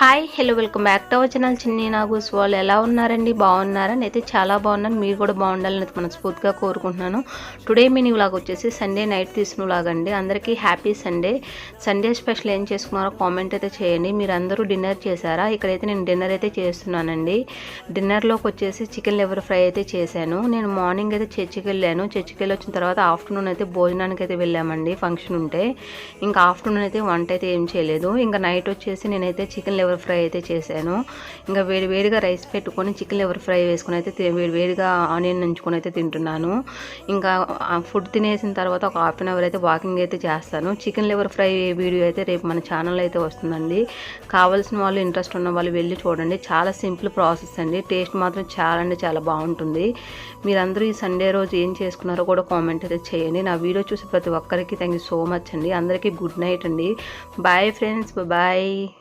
Hi hello welcome back to our channel. Chinni నాగూస్ వాళ్ళు ఎలా ఉన్నారండి? బాగున్నారా? అయితే చాలా బాగున్నాను. మీరు కూడా బాగుండాలని అయితే మనస్ఫూర్తిగా కోరుకుంటున్నాను. టుడే మినీ వ్లాగ్ వచ్చేసి సండే నైట్ తీసిన వ్లాగ్ అండి. అందరికీ హ్యాపీ సండే సండే స్పెషల్ ఏం చేసుకున్నారో కామెంట్ అయితే చేయండి. మీరు అందరూ డిన్నర్ చేశారా? ఇక్కడైతే నేను డిన్నర్ అయితే చేస్తున్నానండి. డిన్నర్లోకి వచ్చేసి చికెన్ లివర్ ఫ్రై అయితే చేశాను. నేను మార్నింగ్ అయితే చర్చికి వెళ్ళాను. చర్చికి వెళ్ళి వచ్చిన తర్వాత ఆఫ్టర్నూన్ అయితే భోజనానికి అయితే వెళ్ళామండి. ఫంక్షన్ ఉంటే. ఇంకా ఆఫ్టర్నూన్ అయితే వంట అయితే ఏం చేయలేదు. ఇంకా నైట్ వచ్చేసి నేనైతే చికెన్ లివర్ ఫ్రై అయితే చేశాను. ఇంకా వేడి వేడిగా రైస్ పెట్టుకొని చికెన్ లివర్ ఫ్రై వేసుకొని అయితే వేడి వేడిగా ఆనియన్ నంచుకొని అయితే తింటున్నాను. ఇంకా ఫుడ్ తినేసిన తర్వాత ఒక హాఫ్ అన్ అవర్ అయితే వాకింగ్ అయితే చేస్తాను. చికెన్ లివర్ ఫ్రై వీడియో అయితే రేపు మన ఛానల్ అయితే వస్తుందండి. కావాల్సిన వాళ్ళు ఇంట్రెస్ట్ ఉన్న వాళ్ళు వెళ్ళి చూడండి. చాలా సింపుల్ ప్రాసెస్ అండి. టేస్ట్ మాత్రం చాలా అంటే చాలా బాగుంటుంది. మీరందరూ ఈ సండే రోజు ఏం చేసుకున్నారో కూడా కామెంట్ అయితే చేయండి. నా వీడియో చూసి ప్రతి ఒక్కరికి థ్యాంక్ యూ సో మచ్ అండి. అందరికీ గుడ్ నైట్ అండి. Bye friends. బాయ్.